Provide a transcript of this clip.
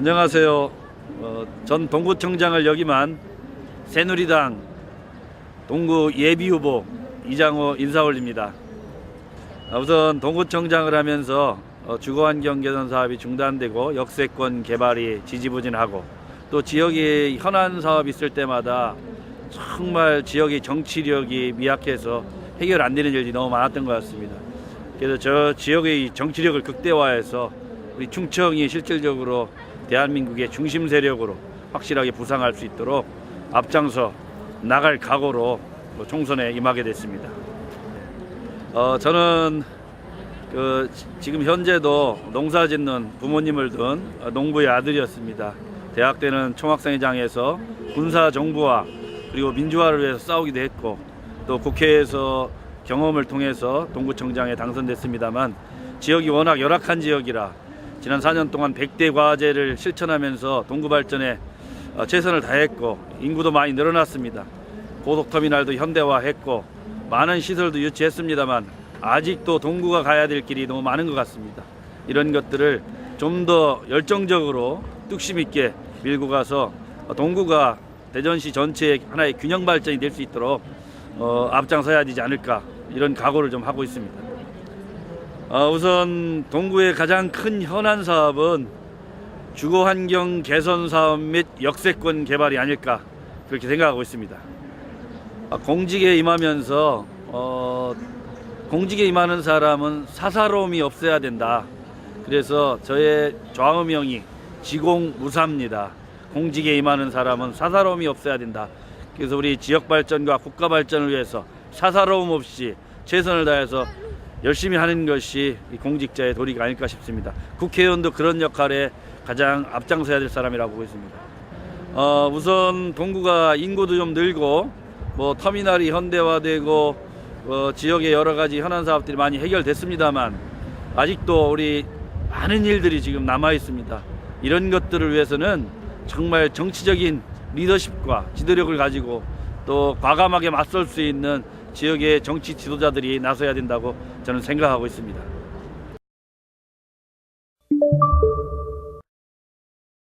안녕하세요. 어, 전 동구청장을 역임한 새누리당 동구 예비후보 이장호 인사 올립니다. 아, 우선 동구청장을 하면서 어, 주거환경 개선 사업이 중단되고 역세권 개발이 지지부진하고 또 지역에 현안 사업 있을 때마다 정말 지역의 정치력이 미약해서 해결 안 되는 일이 너무 많았던 것 같습니다. 그래서 저 지역의 정치력을 극대화해서 우리 충청이 실질적으로 대한민국의 중심 세력으로 확실하게 부상할 수 있도록 앞장서 나갈 각오로 뭐 총선에 임하게 됐습니다. 어, 저는 그 지- 지금 현재도 농사 짓는 부모님을 둔 어, 농부의 아들이었습니다. 대학 때는 총학생회장에서 군사 정부화 그리고 민주화를 위해서 싸우기도 했고 또 국회에서 경험을 통해서 동구청장에 당선됐습니다만 지역이 워낙 열악한 지역이라 지난 4년 동안 100대 과제를 실천하면서 동구 발전에 어, 최선을 다했고 인구도 많이 늘어났습니다. 고속터미널도 현대화했고 많은 시설도 유치했습니다만 아직도 동구가 가야 될 길이 너무 많은 것 같습니다. 이런 것들을 좀 더 열정적으로 뚝심 있게 밀고 가서 동구가 대전시 전체의 하나의 균형 발전이 될 수 있도록 어, 앞장서야 되지 않을까 이런 각오를 좀 하고 있습니다. 어, 우선 동구의 가장 큰 현안 사업은 주거 환경 개선 사업 및 역세권 개발이 아닐까 그렇게 생각하고 있습니다. 아, 공직에 임하면서 어, 공직에 임하는 사람은 사사로움이 없어야 된다. 그래서 저의 좌우명이 지공무사입니다. 공직에 임하는 사람은 사사로움이 없어야 된다. 그래서 우리 지역 발전과 국가 발전을 위해서 사사로움 없이 최선을 다해서 열심히 하는 것이 이 공직자의 도리가 아닐까 싶습니다. 국회의원도 그런 역할에 가장 앞장서야 될 사람이라고 보고 있습니다. 어, 우선 동구가 인구도 좀 늘고 뭐 터미널이 현대화되고 어, 지역의 여러 가지 현안 사업들이 많이 해결됐습니다만 아직도 우리 많은 일들이 지금 남아 있습니다. 이런 것들을 위해서는 정말 정치적인 리더십과 지도력을 가지고 또 과감하게 맞설 수 있는 지역의 정치 지도자들이 나서야 된다고 저는 생각하고 있습니다.